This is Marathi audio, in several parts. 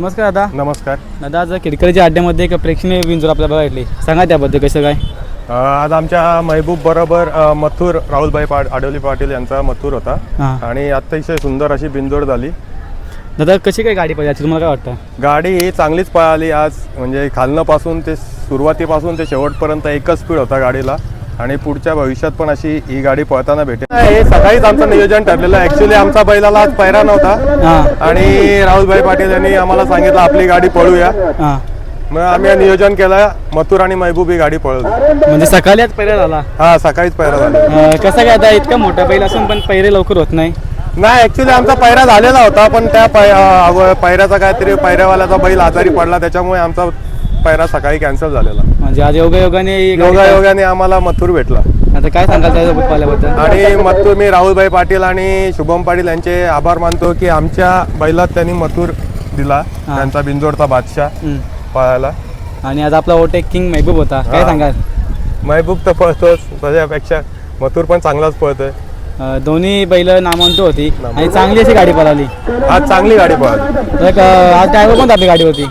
नमस्कार दादा. नमस्कार. दादा आज किडकरीच्या अड्ड्यामध्ये एक प्रेक्षणीय विंजोर आपल्याला भेटली. सांगा त्याबद्दल कसं काय? आज आमच्या महबूब बरोबर मथुर राहुलभाई पा आडवली पाटील यांचा मथुर होता. आणि अतिशय सुंदर अशी बिंजोड झाली. दादा कशी काय गाडी पाहिजे तुम्हाला काय वाटतं? गाडी ही चांगलीच पळाली आज. म्हणजे खालनंपासून ते सुरुवातीपासून ते शेवटपर्यंत एकच स्पीड होता गाडीला. आणि पुढच्या भविष्यात पण अशी ही गाडी पळताना भेटेल. हे सकाळीच आमचं नियोजन ठरलेलं ॲक्च्युली आमचा बैलाला आज पैरा नव्हता. आणि राहुलभाई पाटील यांनी आम्हाला सांगितलं आपली गाडी पळूया. मग आम्ही नियोजन केलं. मथुर आणि महबूब ही गाडी पळवली. म्हणजे सकाळी आज पहिला झाला? हा सकाळीच पैरा झाला. कसं काय आता इतका मोठा बैल असून पण पहिरे लवकर होत नाही? नाही ऍक्च्युली आमचा पैरा झालेला होता पण त्या पै- अं, पैऱ्याचा काहीतरी पैऱ्यावाल्याचा बैल आजारी पडला त्याच्यामुळे आमचा पैरा सकाळी कॅन्सल झालेला. म्हणजे आज योगा योगाने ही गाडी- योगा योगाने आम्हाला मथुर भेटला. आता काय सांगाल त्यासोबत पाहिल्याबद्दल आणि मथुर मी राहुलभाई पाटील आणि शुभम पाटील यांचे आभार मानतो की आमच्या बैलात त्यांनी मथुर दिला हा. त्यांचा बिंजोडचा बादशाह हम्म. पळायला. आणि आज आपला ओटेक किंग महबूब होता. काय हां. सांगाल? महबूब तर पळतोच त्याच्यापेक्षा मथुर पण चांगलाच पळतोय. अं, दोन्ही बैल नामांत होती. आणि चांगली अशी गाडी पळाली. आज चांगली गाडी पळाली. तर एक, अं, आज ड्रायव्हर पण आपली गाडीवरती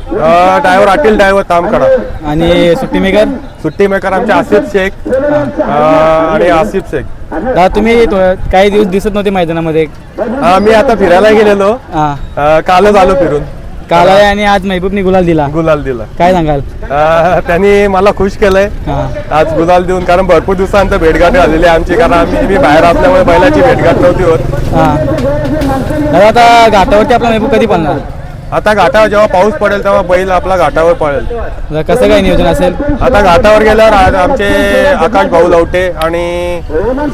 ड्रायव्हर अटील ड्रायव्हर तामकडा आणि सुट्टी मेकर? सुट्टी मेकर आमचे आसिफ शेख अं, आणि आसिफ शेख. दादा तुम्ही काही दिवस दिसत नव्हते मैदानामध्ये. मी आता फिरायला गेलेलो. हां. अं, कालच आलो फिरून. काल आहे आणि आज महबूबनी गुलाल दिला. गुलाल दिला. काय सांगाल? अं, त्यांनी मला खुश केलंय. आज गुलाल देऊन कारण भरपूर दिवसांतर भेटगाठ झालेली आहे आमची कारण आम्ही मी बाहेर असल्यामुळे बैलाची भेटगाठ नव्हती होत. हां. दादा आता घाटावरती आपला महबूब कधी पडणार आता घाटावर जेव्हा पाऊस पडेल तेव्हा बैल आपला घाटावर पडेल कसं काय नियोजन असेल? आता घाटावर गेल्यावर आमचे आकाश भाऊ लवटे आणि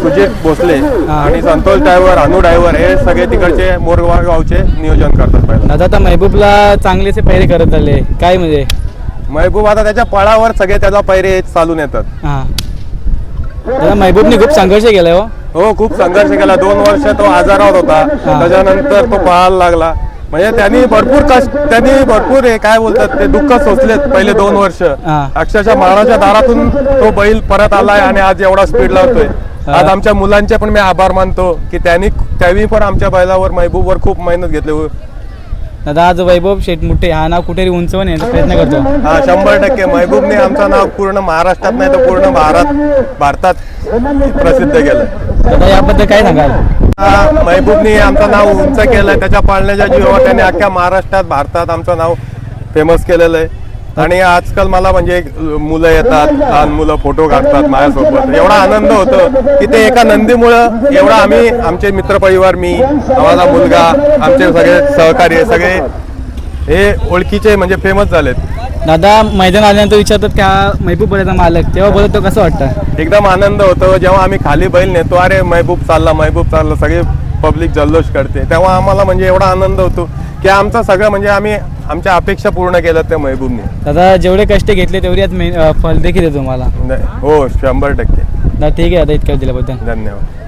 सुजित भोसले आणि संतोष ड्रायव्हर अनु ड्रायव्हर हे सगळे तिकडचे मोरगाव गावचे नियोजन करतात पहिला दादा आता महबूबला चांगलेचे पैरे करत झाले काय म्हणजे? महबूब आता त्याच्या पळावर सगळे त्याला पैरे चालून येतात. हां. दादा महबूबने खूप संघर्ष केलाय हो. हो खूप संघर्ष केला. दोन वर्ष तो आजारावर होता. त्याच्यानंतर तो पळायला लागला. म्हणजे त्यांनी भरपूर कष्ट त्यांनी भरपूर हे काय बोलतात ते दुःख सोसलेत पहिले दोन वर्ष. हा. अक्षरशः माळाच्या दारातून तो बैल परत आलाय आणि आज एवढा स्पीड लावतोय. आज आमच्या मुलांचे पण मी आभार मानतो की त्यांनी त्यांनी पण आमच्या बैलावर महबूबवर खूप मेहनत घेतली. दादा आज वैभव शेटमुठे हा नाव कुठेतरी उंचवून येण्याचा प्रयत्न करतो. हा शंभर टक्के. महबूबने आमचं नाव पूर्ण महाराष्ट्रात नाही तर पूर्ण भारत भारतात प्रसिद्ध केलं. दादा याबद्दल काय सांगाल? महबूबनी आमचं नाव उंच केलंय. त्याच्या पाळण्याच्या जीवावर त्याने अख्ख्या महाराष्ट्रात भारतात आमचं नाव फेमस केलेलं आहे. आणि आजकाल मला म्हणजे मुलं येतात लहान मुलं फोटो काढतात माझ्यासोबत. एवढा आनंद होतो की ते एका नंदीमुळं एवढा आम्ही आमचे मित्रपरिवार मी माझा मुलगा आमचे सगळे सहकारी सगळे हे ओळखीचे म्हणजे फेमस झालेत. दादा मैदान आल्यानंतर विचारतात त्या महबूब बऱ्याचा मालक तेव्हा बोलत तो कसं वाटतं? एकदम आनंद होतो. जेव्हा आम्ही खाली बैल नेतो अरे महबूब चालला महबूब चालला सगळे पब्लिक जल्लोष करते. तेव्हा आम्हाला म्हणजे एवढा आनंद होतो की आमचं सगळं म्हणजे आम्ही आमच्या अपेक्षा पूर्ण केल्या त्या महबूबने. दादा जेवढे कष्ट घेतले तेवढी आज मे- अं, फल देखील आहे तुम्हाला. हो शंभर टक्के. दादा ठीक आहे दादा इतक्या दिल्याबद्दल. धन्यवाद.